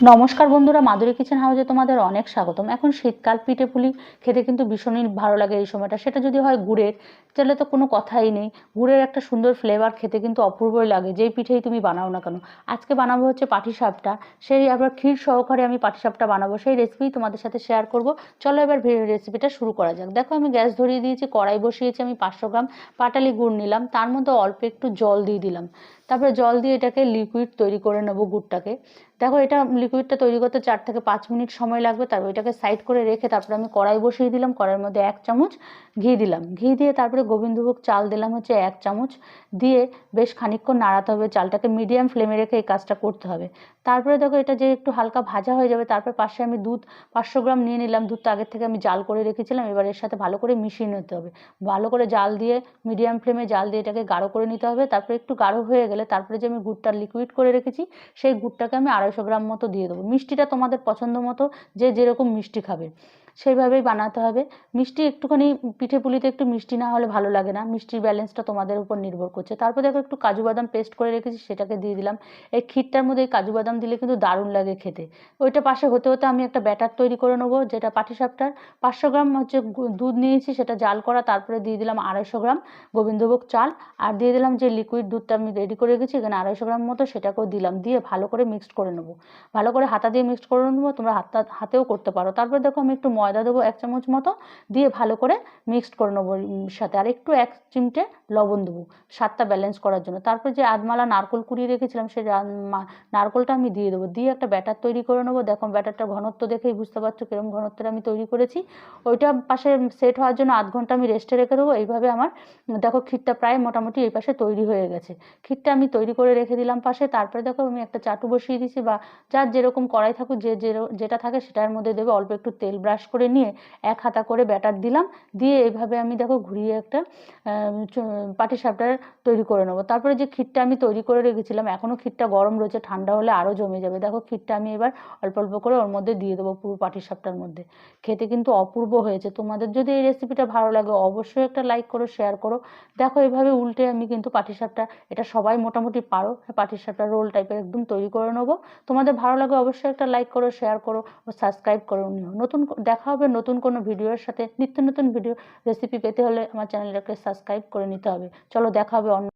নমস্কার বন্ধুরা, মাধুরী কিচেন হাউজে তোমাদের অনেক স্বাগতম। এখন শীতকাল, পিঠে পুলি খেতে কিন্তু ভীষণই ভালো লাগে এই সময়টা। সেটা যদি হয় গুড়ের, তাহলে তো কোনো কথাই নেই। গুড়ের একটা সুন্দর ফ্লেভার খেতে কিন্তু অপূর্বই লাগে। যেই পিঠেই তুমি বানাও না কেন। আজকে বানাবো হচ্ছে পাটিসাপটা সেই আবার ক্ষীর সহকারে আমি পাটিসাপটা বানাবো। সেই রেসিপি তোমাদের সাথে শেয়ার করব। চলো এবার রেসিপিটা শুরু করা যাক। দেখো আমি গ্যাস ধরিয়ে দিয়েছি, কড়াই বসিয়েছি আমি পাঁচশো গ্রাম। পাটালি গুড় নিলাম। তার মধ্যে অল্প একটু জল দিয়ে দিলাম। তারপরে জল দিয়ে এটাকে লিকুইড তৈরি করে নেব গুড়টাকে। দেখো এটা লিকুইডটা তৈরি করতে চার থেকে পাঁচ মিনিট সময় লাগবে, তারপর এটাকে সাইড করে রেখে তারপরে আমি কড়াই বসিয়ে দিলাম, কড়াইয়ের মধ্যে এক চামচ ঘি দিলাম। ঘি দিয়ে তারপরে গোবিন্দভোগ চাল দিলাম হচ্ছে এক চামচ, দিয়ে বেশ খানিকক্ষণ নাড়াতে হবে, চালটাকে মিডিয়াম ফ্লেমে রেখে এই কাজটা করতে হবে। তারপরে দেখো এটা যে একটু হালকা ভাজা হয়ে যাবে, তারপর পাশে আমি দুধ, পাঁচশো গ্রাম নিয়ে নিলাম, দুধটা আগের থেকে আমি জাল করে রেখেছিলাম, এবার এর সাথে ভালো করে মিশিয়ে নিতে হবে। ভালো করে জাল দিয়ে মিডিয়াম ফ্লেমে জাল দিয়ে এটাকে গাঢ় করে নিতে হবে, তারপরে একটু গাঢ় হয়ে গেলে তারপরে যে আমি গুড়টা লিকুইড করে রেখেছি, সেই গুড়টাকে আমি আড়াইশো গ্রাম মতো দিয়ে দেবো। মিষ্টিটা তোমাদের পছন্দ মতো যে যেরকম মিষ্টি খাবে। সেইভাবেই বানাতে হবে। মিষ্টি একটুখানি পিঠে পুলিতে একটু মিষ্টি না হলে ভালো লাগে না। মিষ্টির ব্যালেন্সটা তোমাদের উপর নির্ভর করছে। তারপর দেখো একটু কাজু বাদাম পেস্ট করে রেখেছি, সেটাকে দিয়ে দিলাম। এই ক্ষীরটার মধ্যে এই কাজু বাদাম দিলে কিন্তু দারুণ লাগে খেতে। ওইটা পাশে হতে হতে আমি একটা ব্যাটার তৈরি করে নেব, যেটা পাটিসাপটার। পাঁচশো গ্রাম হচ্ছে দুধ নিয়েছি, সেটা জাল করা, তারপরে দিয়ে দিলাম আড়াইশো গ্রাম গোবিন্দভোগ চাল। আর দিয়ে দিলাম যে লিকুইড দুধটা আমি রেডি করে রেখেছি, এখানে আড়াইশো গ্রাম মতো সেটাকেও দিলাম। দিয়ে ভালো করে মিক্সড করে নেব। ভালো করে হাতা দিয়ে মিক্সড করে নেব, তোমরা হাতা হাতেও করতে পারো। তারপর দেখো আমি একটু ময়দা দেবো এক চামচ মতো, দিয়ে ভালো করে মিক্সড করে নেব সাথে। আর একটু এক চিমটে লবণ দেবো স্বাদটা ব্যালেন্স করার জন্য। তারপর যে আধমালা নারকোল কুড়িয়ে রেখেছিলাম সেই নারকোলটা আমি দিয়ে দেবো। দিয়ে একটা ব্যাটার তৈরি করে নেব। দেখো ব্যাটারটা ঘনত্ব দেখেই বুঝতে পারছ কিরম ঘনত্বের আমি তৈরি করেছি। ওইটা পাশে সেট হওয়ার জন্য আধ ঘণ্টা আমি রেস্টে রেখে দেবো। এইভাবে আমার, দেখো ক্ষীরটা প্রায় মোটামুটি এই পাশে তৈরি হয়ে গেছে। ক্ষীরটা আমি তৈরি করে রেখে দিলাম পাশে। তারপরে দেখো আমি একটা চাটু বসিয়ে দিয়েছি বা যার যেরকম কড়াই থাকুক, যে যেটা থাকে সেটার মধ্যে দেবে। অল্প একটু তেল ব্রাশ করে নিয়ে এক হাতা করে ব্যাটার দিলাম, দিয়ে এভাবে আমি দেখো ঘুরিয়ে একটা পাটিসাপটার তৈরি করে নেব। তারপরে যে ক্ষীরটা আমি তৈরি করে রেখেছিলাম এখনও ক্ষীরটা গরম রয়েছে, ঠান্ডা হলে আরও জমে যাবে। দেখো ক্ষীরটা আমি এবার অল্প অল্প করে ওর মধ্যে দিয়ে দেবো পুরো পাটিসাপটার মধ্যে। খেতে কিন্তু অপূর্ব হয়েছে। তোমাদের যদি এই রেসিপিটা ভালো লাগে, অবশ্যই একটা লাইক করো শেয়ার করো। দেখো এভাবে উল্টে আমি কিন্তু পাটিসাপটা, এটা সবাই মোটামুটি পারো পাটিসাপটা রোল টাইপের একদম তৈরি করে নেব। তোমাদের ভালো লাগে, অবশ্যই একটা লাইক করো শেয়ার করো, ও সাবস্ক্রাইব করো নতুন দেখা হবে নতুন কোনো ভিডিওর সাথে। নিত্য নতুন ভিডিও রেসিপি পেতে হলে আমার চ্যানেলটাকে সাবস্ক্রাইব করে নিতে হবে। চলো দেখা হবে অন্য